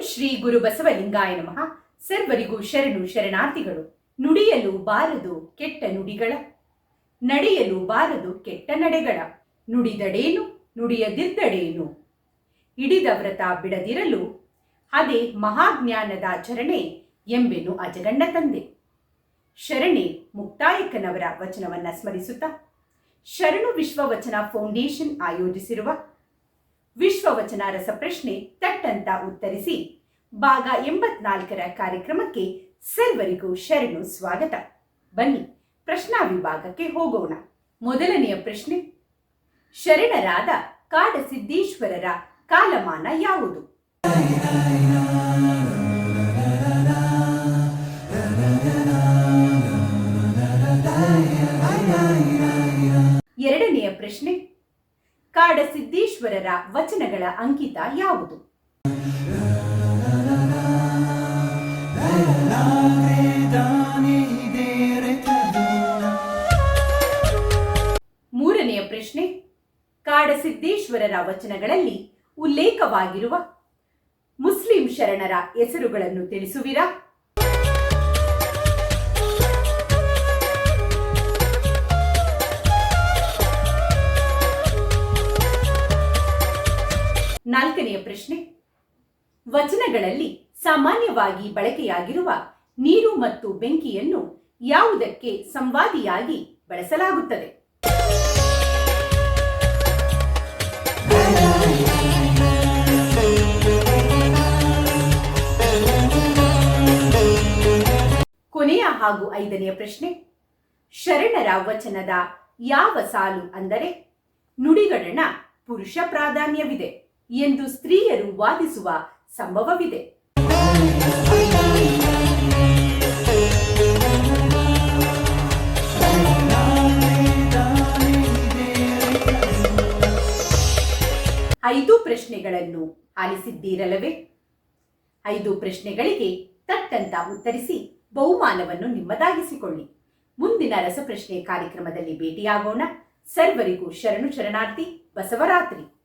ಶ್ರೀ ಗುರು ಬಸವಲಿಂಗಾಯ ನಮಃ. ಸರ್ವರಿಗೂ ಶರಣು ಶರಣಾರ್ಥಿಗಳು. ನುಡಿಯಲು ಬಾರದು ಕೆಟ್ಟ ನುಡಿಗಳ. ನಡೆಯಲು ಬಾರದು ಕೆಟ್ಟ ನಡೆಗಳ. ನುಡಿದಡೇನು, ನುಡಿಯದಿದ್ದಡೇನು. ಹಿಡಿದ ವ್ರತ ಬಿಡದಿರಲು. ಅದೇ ಮಹಾಜ್ಞಾನದ ಆಚರಣೆ ಎಂಬೆನು ಅಜಗಣ್ಣ ತಂದೆ. ಶರಣೆ ಮುಕ್ತಾಯಕನವರ ವಚನವನ್ನ ಸ್ಮರಿಸುತ್ತಾ. ಶರಣು ವಿಶ್ವವಚನ ಫೌಂಡೇಶನ್ ಆಯೋಜಿಸಿರುವ ವಿಶ್ವವಚನ ರಸಪ್ರಶ್ನೆ ತಟ್ಟಂತ ಉತ್ತರಿಸಿ, ಭಾಗ ಎಂಬತ್ನಾಲ್ಕರ ಕಾರ್ಯಕ್ರಮಕ್ಕೆ ಸರ್ವರಿಗೂ ಶರಣು ಸ್ವಾಗತ. ಬನ್ನಿ, ಪ್ರಶ್ನಾ ವಿಭಾಗಕ್ಕೆ ಹೋಗೋಣ. ಮೊದಲನೆಯ ಪ್ರಶ್ನೆ, ಶರಣರಾದ ಕಾಡಸಿದ್ದೇಶ್ವರರ ಕಾಲಮಾನ ಯಾವುದು? ಎರಡನೆಯ ಪ್ರಶ್ನೆ ಕಾಡಸಿದ್ದೇಶ್ವರರ ವಚನಗಳ ಅಂಕಿತ ಯಾವುದು? ಮೂರನೆಯ ಪ್ರಶ್ನೆ ಕಾಡಸಿದ್ದೇಶ್ವರರ ವಚನಗಳಲ್ಲಿ ಉಲ್ಲೇಖವಾಗಿರುವ ಮುಸ್ಲಿಂ ಶರಣರ ಹೆಸರುಗಳನ್ನು ತಿಳಿಸುವಿರಾ? ನಾಲ್ಕನೆಯ ಪ್ರಶ್ನೆ. ವಚನಗಳಲ್ಲಿ ಸಾಮಾನ್ಯವಾಗಿ ಬಳಕೆಯಾಗಿರುವ ನೀರು ಮತ್ತು ಬೆಂಕಿಯನ್ನು ಯಾವುದಕ್ಕೆ ಸಂವಾದಿಯಾಗಿ ಬಳಸಲಾಗುತ್ತದೆ? ಕೊನೆಯ ಹಾಗೂ ಐದನೆಯ ಪ್ರಶ್ನೆ. ಶರಣರ ವಚನದ ಯಾವ ಸಾಲು ಅಂದರೆ ನುಡಿಗಡಣ ಪುರುಷ ಪ್ರಾಧಾನ್ಯವಿದೆ. ಎಂದು ಸ್ತ್ರೀಯರು ವಾದಿಸುವ ಸಂಭವವಿದೆ. ಐದು ಪ್ರಶ್ನೆಗಳನ್ನು ಆಲಿಸಿದ್ದೀರಲ್ಲವೇ? ಐದು ಪ್ರಶ್ನೆಗಳಿಗೆ ತಕ್ಕಂತ ಉತ್ತರಿಸಿ ಬಹುಮಾನವನ್ನು ನಿಮ್ಮದಾಗಿಸಿಕೊಳ್ಳಿ. ಮುಂದಿನ ರಸಪ್ರಶ್ನೆ ಕಾರ್ಯಕ್ರಮದಲ್ಲಿ ಭೇಟಿಯಾಗೋಣ. ಸರ್ವರಿಗೂ ಶರಣು ಶರಣಾರ್ಥಿ ಬಸವರಾತ್ರಿ.